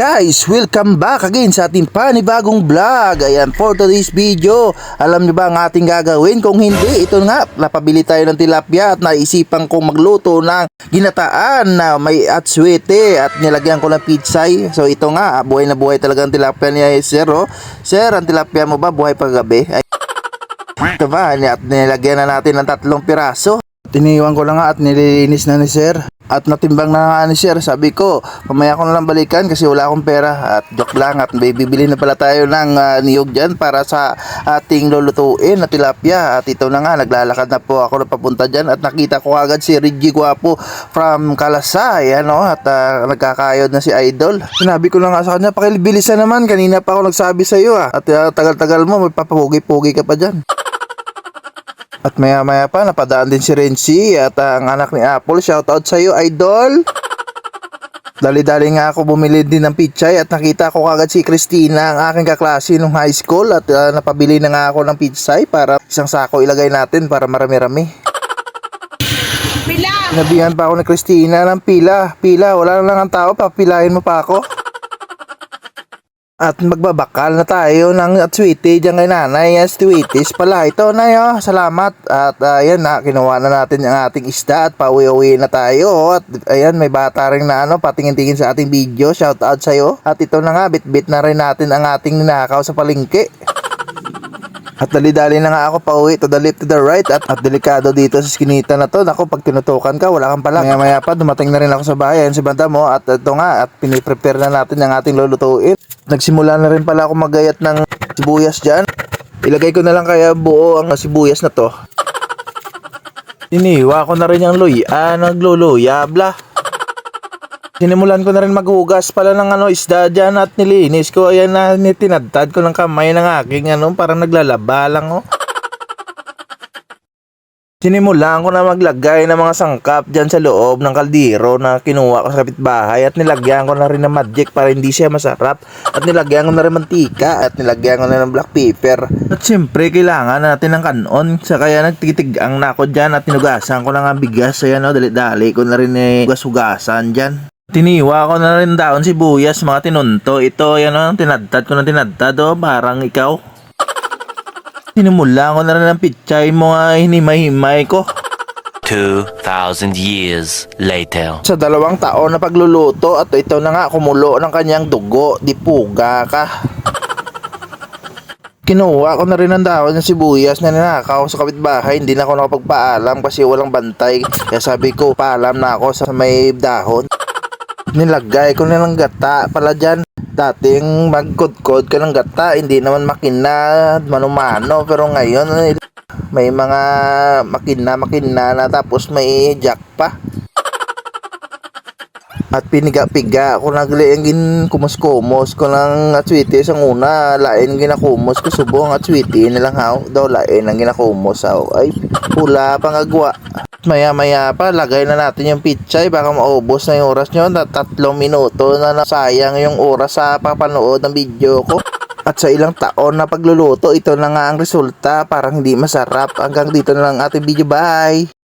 guys, welcome back again sa ating panibagong vlog. Ayan, for today's video, alam niyo ba ang ating gagawin? Kung hindi, ito nga, napabili tayo ng tilapia at naisipan kong magluto ng ginataan na may atswete at nilagyan ko ng pitsay. So ito nga, buhay na buhay talaga ang tilapia niya, sir. Oh. Sir, ang tilapia mo ba buhay paggabi? Ay, ito ba, at nilagyan na natin ng tatlong piraso. Tiniwan ko lang nga at nililinis na ni sir. At natimbang na nga ni sir. Sabi ko, mamaya ko na lang balikan kasi wala akong pera. At joke lang at may bibili na pala tayo ng ah, niyog dyan para sa ating lulutuin na tilapia. At ito na nga, naglalakad na po ako na papunta dyan. At nakita ko agad si Reggie Guapo from Kalasay. Ano, at ah, nagkakayod na si Idol. Sinabi ko na nga sa kanya, pakilibilisan naman. Kanina pa ako nagsabi sa iyo ah. At ah, tagal-tagal mo, may papapugi-pugi ka pa dyan. At maya maya pa napadaan din si Renzi at ang anak ni Apple. Shoutout sa iyo, idol. Dali-dali nga ako bumili din ng pichay at nakita ko kagad si Christina, ang aking kaklase nung high school at ah, napabili na nga ako ng pichay para isang sako ilagay natin para marami-rami. Pila! Sinabihan pa ako ni Christina ng pila. Pila, wala na lang ang tao, papilahin mo pa ako. At magbabakal na tayo ng sweetie dyan kay nanay. Yan, sweeties pala. Ito na yun. Salamat. At uh, ayan na, kinuha na natin ang ating isda at pauwi-uwi na tayo. oh. At ayan, may bata rin na ano, patingin-tingin sa ating video. Shout out sa'yo. At ito na nga, bit-bit na rin natin ang ating ninakaw sa palengke. At dali-dali na nga ako pa uwi to the left to the right at, at delikado dito sa skinita na to. Ako pag tinutukan ka, wala kang pala. Maya maya pa, dumating na rin ako sa bayan si banda mo at ito nga, at piniprepare na natin ang ating lulutuin. Nagsimula na rin pala ako magayat ng sibuyas dyan. Ilagay ko na lang kaya buo ang sibuyas na to. Iniwa ko na rin yung luya, nagluluya, bla. Sinimulan ko na rin maghugas pala ng ano isda dyan at nilinis ko. Ayan na tinadtad ko ng kamay ng aking ano parang naglalaba lang oh. Sinimulan ko na maglagay ng mga sangkap dyan sa loob ng kaldero na kinuha ko sa kapitbahay at nilagyan ko na rin ng magic para hindi siya masarap. At nilagyan ko na rin mantika at nilagyan ko na ng black pepper. At siyempre kailangan natin ng kanon. Sa kaya nagtitigang na ako dyan at tinugasan ko na nga bigas. Ayan o dali-dali ko na rin eh hugas-hugasan dyan. Tiniwa ko na rin daon sibuyas mga tinunto. Ito, yan o, tinadtad ko na tinadtad o, parang ikaw. Sinimula ko na rin ang pitsay mo nga hinimay-himay ko. 2,000 years later. Sa dalawang taon na pagluluto at ito na nga kumulo ng kanyang dugo, di puga ka. Kinuha ko na rin ang dahon ng sibuyas na ninakaw sa kapitbahay. Hindi na ako nakapagpaalam kasi walang bantay. Kaya sabi ko, paalam na ako sa may dahon. Nilagay ko na ng gata pala dyan. Dating magkudkod ka ng gata, hindi naman makina, manumano. Pero ngayon, may mga makina, makina na tapos may jack pa. At piniga-piga ako nagliang gin kumus-kumos ko ng atswiti sa una. Lain ginakumos ko subong atswiti nilang haw. Daw lain ang ginakumos haw. Ay, pula pangagwa. Maya maya pa, lagay na natin yung pichay. Baka maubos na yung oras nyo. Na tatlong minuto na nasayang yung oras sa papanood ng video ko. At sa ilang taon na pagluluto, ito na nga ang resulta. Parang hindi masarap. Hanggang dito na lang ating video. Bye!